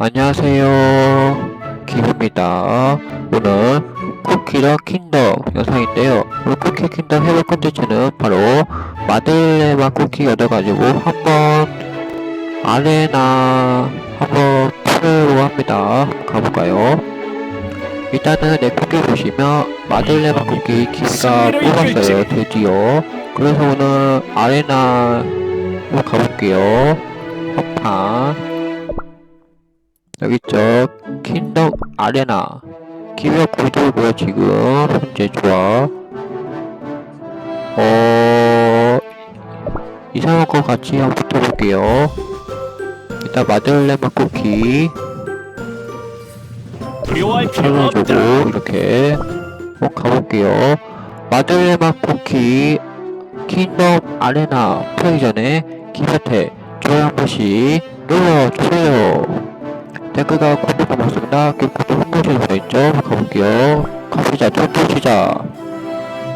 안녕하세요. 기부입니다. 오늘 쿠키러 킹덤 영상인데요. 오늘 쿠키 킹덤 해볼 컨텐츠는 바로 마들레마 쿠키 얻어가지고 한번 아레나 한번 풀어보고 합니다. 가볼까요? 일단은 내 쿠키 보시면 마들레마 쿠키 기가 뽑았어요. 드디어. 그래서 오늘 아레나 한번 가볼게요. 한판. 여기 있죠 킹덤 아레나 기묘 구도고요 지금? 현재 좋아. 어 이상한 거 같이 한번 붙어볼게요. 일단 마들레마 쿠키 없다. 이렇게 한번 가볼게요. 마들레마 쿠키 킹덤 아레나 풀기 전에 기사태 좋아요 한 번씩 눌러주세요 댓글과 코드가 맞습니다. 기코드 홍보실 되어있죠? 가볼게요. 가보자. 전투 시작.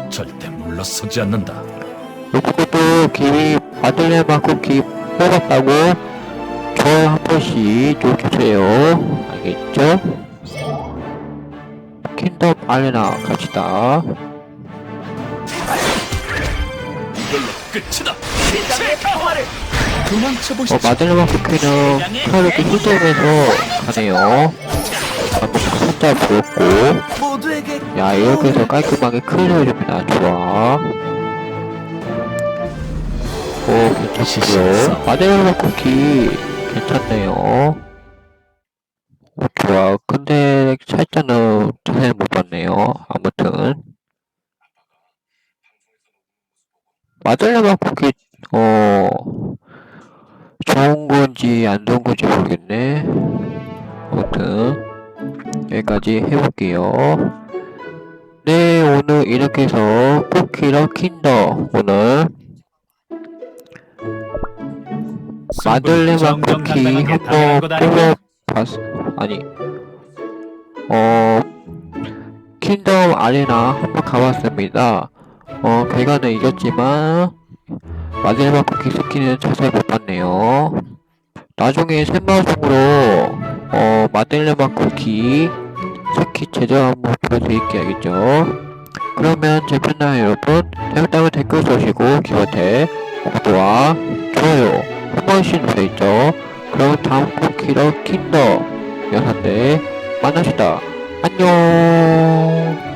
절대 물러서지 않는다. 요코도 기위 마들레마 쿠키 뽑았다고 좋아요 한 번씩 눌러주세요. 알겠죠? 킹덤 아레나 갑시다. 이걸로 끝이다. 세상의 평화를 도망쳐 어, 보시죠. 마들레마 쿠키는 프로젝트 휴대에서 가네요. 한번 숫자 보였고. 야 이렇게 해서 깔끔하게 클리어 해줍니다. 좋아. 오 괜찮고요 시시했어. 마데르마 쿠키 괜찮네요. 오 좋아. 근데 살짝은 자세히 못 봤네요. 아무튼. 마데르마 쿠키 어 좋은 건지 안 좋은 건지 모르겠네 아무튼 여기까지 해볼게요. 네, 오늘 이렇게 해서 쿠키러 킨더 오늘 마들레마 쿠키 한번 뽑아봤 아니 어 킨덤 아레나 한번 가봤습니다. 어 결과는 이겼지만 쿠키 스킨은 자세히 못 봤네요. 나중에 생방송으로 어 마들레마 쿠키 스킨 제작 한번 보여드릴게요? 그러면 제 편날 여러분 재밌다면 댓글 써주시고 기호태 구독과 좋아요 한 번씩 눌러있죠? 그럼 다음 쿠키로 킨더 영상 때 만납시다 안녕